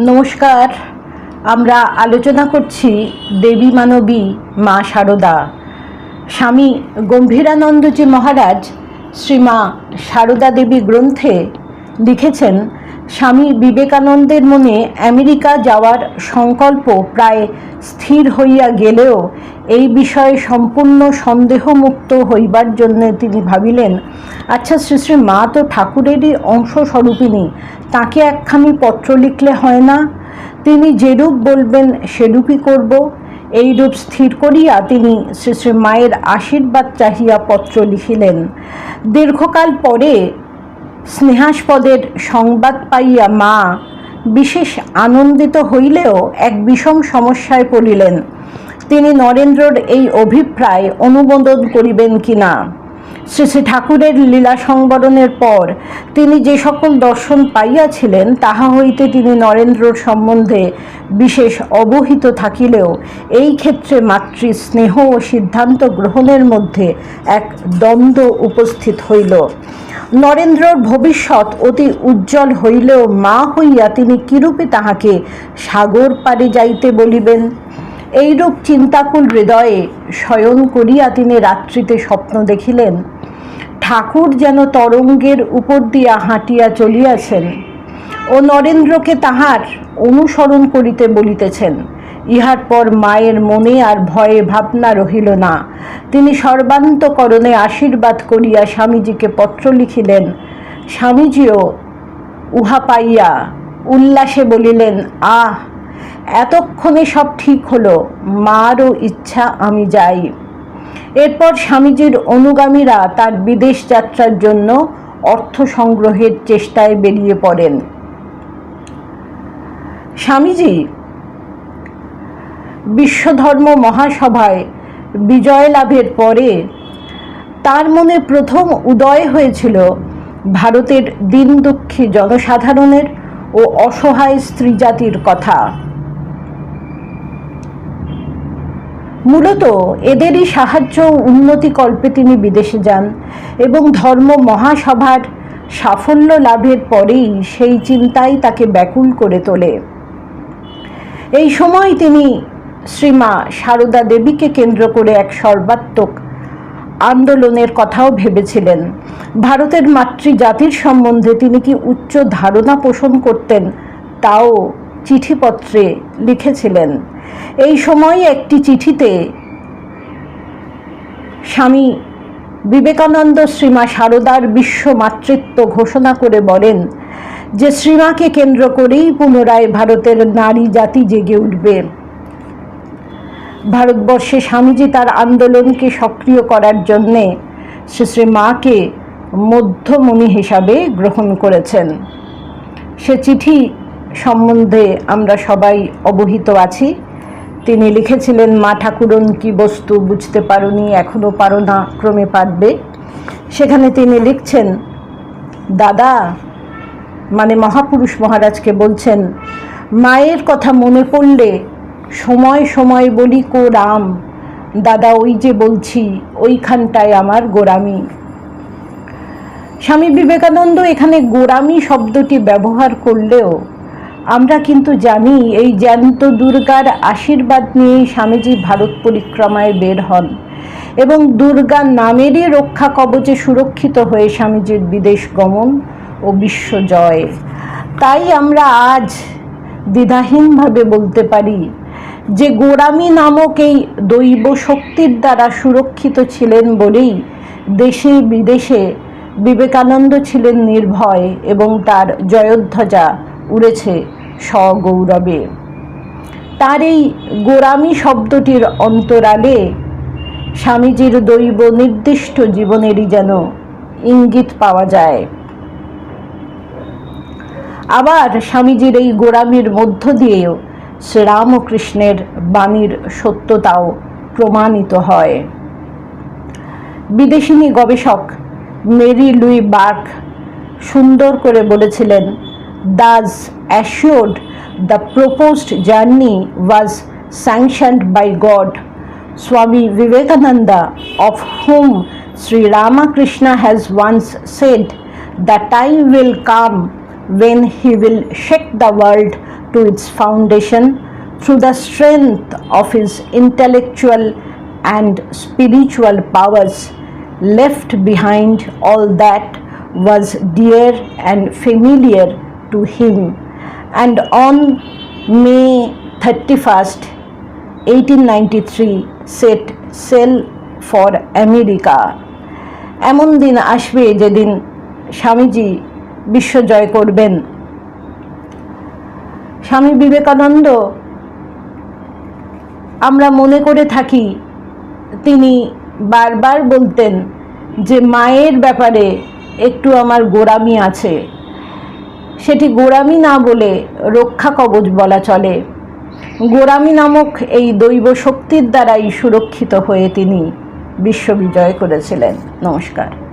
নমস্কার। আমরা আলোচনা করছি দেবী মানবী মা সারদা। স্বামী গম্ভীরানন্দজি মহারাজ শ্রীমা সারদা দেবী গ্রন্থে লিখেছেন, স্বামী বিবেকানন্দের মনে আমেরিকা যাওয়ার সংকল্প প্রায় স্থির হইয়া গেলেও এই বিষয়ে সম্পূর্ণ সন্দেহমুক্ত হইবার জন্য তিনি ভাবিলেন আচ্ছা শ্রী শ্রী মা তো ঠাকুরেরই অংশস্বরূপিণী, তাকে একখানি পত্র লিখলে হয় না? তিনি যেরূপ বলবেন, সেরূপই করব এই রূপ স্থির করিয়া তিনি শ্রী শ্রী মায়ের আশীর্বাদ চাহিয়া পত্র লিখিলেন। দীর্ঘকাল পরে স্নেহাস্পদের সংবাদ পাইয়া মা বিশেষ আনন্দিত হইলেও এক বিষম সমস্যায় পড়িলেন। তিনি নরেন্দ্রর এই অভিপ্রায় অনুমোদন করিবেন কিনা? শ্রী শ্রী ঠাকুরের লীলা সংবরণের পর তিনি যে সকল দর্শন পাইয়াছিলেন, তাহা হইতে তিনি নরেন্দ্রর সম্বন্ধে বিশেষ অবহিত থাকিলেও এই ক্ষেত্রে মাতৃ স্নেহ ও সিদ্ধান্ত গ্রহণের মধ্যে এক দ্বন্দ্ব উপস্থিত হইল। নরেন্দ্রর ভবিষ্যৎ অতি উজ্জ্বল হইলেও মা হইয়া তিনি কিরূপে তাহাকে সাগর পারে যাইতে বলিবেন? এইরূপ চিন্তাকুল হৃদয়ে শয়ন করিয়া তিনি রাত্রিতে স্বপ্ন দেখিলেন। ঠাকুর যেন তরঙ্গের উপর দিয়া হাঁটিয়া চলিয়াছেন ও নরেন্দ্রকে তাহার অনুসরণ করিতে বলিতেছেন। ইহার পর মায়ের মনে আর ভয়ে ভাবনা রহিল না। তিনি সর্বান্তকরণে আশীর্বাদ করিয়া স্বামীজিকে পত্র লিখিলেন, স্বামীজিও, উহা পাইয়া উল্লাসে বলিলেন, আহ, এতক্ষণে সব ঠিক হলো, মারও ইচ্ছা আমি যাই। এরপর স্বামীজির অনুগামীরা তার বিদেশ যাত্রার জন্য অর্থ সংগ্রহের চেষ্টায় বেরিয়ে পড়েন। স্বামীজি বিশ্বধর্ম মহাসভায় বিজয় লাভের পরে তার মনে প্রথম উদয় হয়েছিল ভারতের দিন দুঃখী জনসাধারণের ও অসহায় স্ত্রী জাতির কথা। মূলত এদেরই সাহায্য ও উন্নতি কল্পে তিনি বিদেশে যান এবং ধর্ম মহাসভার সাফল্য লাভের পরেই সেই চিন্তাই তাকে ব্যাকুল করে তোলে। এই সময় তিনি শ্রীমা সারদা দেবীকে কেন্দ্র করে এক সর্বাত্মক আন্দোলনের কথাও ভেবেছিলেন। ভারতের মাতৃজাতির সম্বন্ধে তিনি কি উচ্চ ধারণা পোষণ করতেন, তাও চিঠিপত্রে লিখেছিলেন। এই সময় একটি চিঠিতে স্বামী বিবেকানন্দ শ্রীমা সারদার বিশ্ব মাতৃত্ব ঘোষণা করে বলেন যে শ্রীমাকে কেন্দ্র করেই পুনরায় ভারতের নারী জাতি জেগে উঠবে। ভারতবর্ষে স্বামীজি তার আন্দোলনকে সক্রিয় করার জন্যে শ্রী মাকে মধ্যমণি হিসাবে গ্রহণ করেছেন। সে চিঠি সম্বন্ধে আমরা সবাই অবহিত আছি। তিনি লিখেছিলেন, মা ঠাকুরন, কি বস্তু বুঝতে পারোনি এখনও পারো না, ক্রমে পারবে। সেখানে তিনি লিখছেন, দাদা মানে মহাপুরুষ মহারাজকে বলছেন, মায়ের কথা মনে পড়লে সময় সময় বলি কো রাম দাদা, ওই যে বলছি, ওইখানটায় আমার গোরামি। স্বামী বিবেকানন্দ এখানে গোরামি শব্দটি ব্যবহার করলেও, আমরা কিন্তু জানি এই জ্যান্ত দুর্গার আশীর্বাদ নিয়েই স্বামীজি ভারত পরিক্রমায় বের হন এবং দুর্গা নামেরই রক্ষা কবচে সুরক্ষিত হয়ে স্বামীজির বিদেশ গমন ও বিশ্বজয় তাই আমরা আজ দ্বিধাহীনভাবে বলতে পারি যে গোরামি নামক এই দৈব শক্তির দ্বারা সুরক্ষিত ছিলেন বলেই দেশে বিদেশে বিবেকানন্দ ছিলেন নির্ভয় এবং তার জয়োধ্বজা উড়েছে সগৌরবে তার এই গোরামি শব্দটির অন্তরালে স্বামীজির দৈব নির্দিষ্ট জীবনেরই যেন ইঙ্গিত পাওয়া যায়। আবার স্বামীজির এই গোরামির মধ্য দিয়েও শ্রীরামকৃষ্ণের বাণীর সত্যতাও প্রমাণিত হয়। বিদেশিনী গবেষক মেরি লুই বার্ক সুন্দর করে বলেছিলেন thus assured the proposed journey was sanctioned by God Swami Vivekananda of whom Sri Ramakrishna has once said, The time will come when he will shake the world to its foundation through the strength of his intellectual and spiritual powers, left behind all that was dear and familiar to him, and on May 31st, 1893 set sail for America. এমন দিন আসবে যেদিন স্বামীজি বিশ্ব জয় করবেন স্বামী বিবেকানন্দ, আমরা মনে করে থাকি তিনি বারবার বলতেন যে মায়ের ব্যাপারে একটু আমার গোড়ামি আছে। সেটি গোড়ামি না বলে রক্ষা কবচ বলা চলে। গোড়ামি নামক এই দৈব শক্তির দ্বারাই সুরক্ষিত হয়ে তিনি বিশ্ববিজয় করেছিলেন। নমস্কার।